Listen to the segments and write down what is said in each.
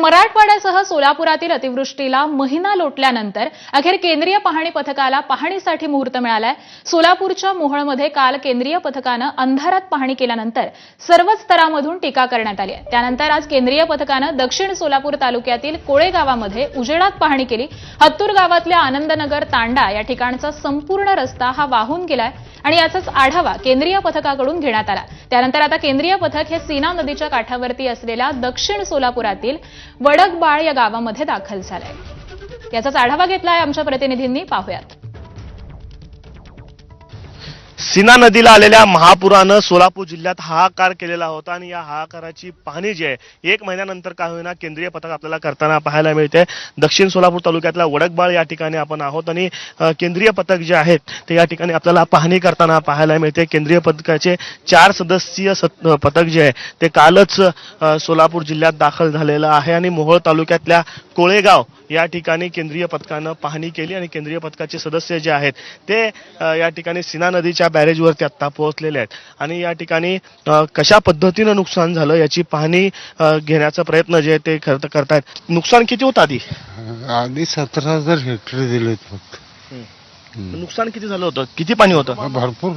मराठवाड्यासह सोलापुरातील अतिवृष्टीला महिना लोटल्यानंतर अखेर केंद्रीय पाहणी पथकाला पाहणीसाठी मुहूर्त मिळालाय. सोलापूरच्या मोहळमध्ये काल केंद्रीय पथकानं अंधारात पाहणी केल्यानंतर सर्वच स्तरामधून टीका करण्यात आली आहे. त्यानंतर आज केंद्रीय पथकानं दक्षिण सोलापूर तालुक्यातील कोळे गावामध्ये उजेडात पाहणी केली. हत्तूर गावातल्या आनंदनगर तांडा या ठिकाणचा संपूर्ण रस्ता हा वाहून गेलाय आणि याचाच आढावा केंद्रीय पथकाकडून घेण्यात आला. त्यानंतर आता केंद्रीय पथक हे सीना नदीच्या काठावरती असलेल्या दक्षिण सोलापुरातील वडकबाळ या गावामध्ये दाखल झालाय. याचाच आढावा घेतलाय आमच्या प्रतिनिधींनी. पाहूयात. सीना नदीला आलेल्या महापुरानं सोलापूर जिल्ह्यात हाहाकार केलेला होता आणि या हाहाकाराची पाहणी जी आहे एक महिन्यानंतर काय होईना केंद्रीय पथक आपल्याला करताना पाहायला मिळते. दक्षिण सोलापूर तालुक्यातला वडकबाळ या ठिकाणी आपण आहोत आणि केंद्रीय पथक जे आहेत ते या ठिकाणी आपल्याला पाहणी करताना पाहायला मिळते. केंद्रीय पथकाचे चार सदस्यीय सत- पथक जे आहे ते कालच सोलापूर जिल्ह्यात दाखल झालेलं आहे आणि मोहोळ तालुक्यातल्या कोळेगाव या ठिकाणी केंद्रीय पथकानं पाहणी केली आणि केंद्रीय पथकाचे सदस्य जे आहेत ते या ठिकाणी सीना नदीच्या बॅरेजवरती आत्ता पोहोचलेले आहेत. आणि या ठिकाणी कशा पद्धतीनं नुकसान झालं याची पाहणी घेण्याचा प्रयत्न जे ते करत करतायत. नुकसान किती होतं आधी? आधी सतरा हजार हेक्टर दिलेत फक्त. नुकसान किती झालं होतं? किती पाणी होतं? भरपूर.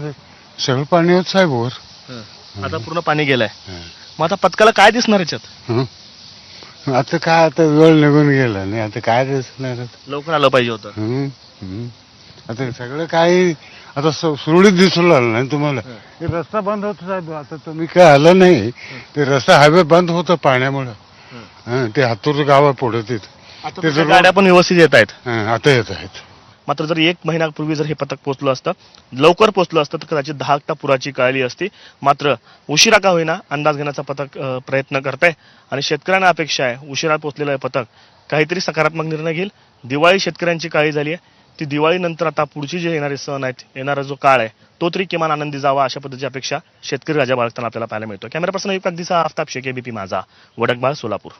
सगळं पाणी होत साहेब वर. आता पूर्ण पाणी गेलंय. मग आता पथकाला काय दिसणार याच्यात. आता काय आता वेळ निघून गेला. नाही आता काय दिसणार आता? लवकर आलं पाहिजे होतं. आता सगळं काही आता सु- सुरळीत दिसू लागलं नाही तुम्हाला. हे. रस्ता बंद होता साहेब. आता तुम्ही काय आलं नाही. ते रस्ता हायवे बंद होतं पाण्यामुळं. हं, ते हातूर गाव पुढे तिथं. आता ते तुमच्या गाड्या पण व्यवस्थित येत आहेत. हं, आता येत आहेत. मात्र जर एक महिन्यापूर्वी जर हे पथक पोहोचलं असतं लवकर पोहोचलं असतं तर कदाचित दहा टक्का पुराची कळली असती. मात्र उशिरा का होईना अंदाज घेण्याचा पथक प्रयत्न करत आहे आणि शेतकऱ्यांना अपेक्षा आहे उशिरा पोहोचलेलं हे पथक काहीतरी सकारात्मक निर्णय घेईल. दिवाळी शेतकऱ्यांची काळी झाली आहे. ती दिवाळीनंतर आता पुढची जे येणारे सण आहेत येणारा जो काळ आहे तो तरी किमान आनंदी जावा अशा पद्धतीची अपेक्षा शेतकरी राजा बाळगताना आपल्याला पाहायला मिळतो कॅमेरा पर्सन युक्त अगदीचा आफताब शेख एबीपी माझा वडकबाळ सोलापूर.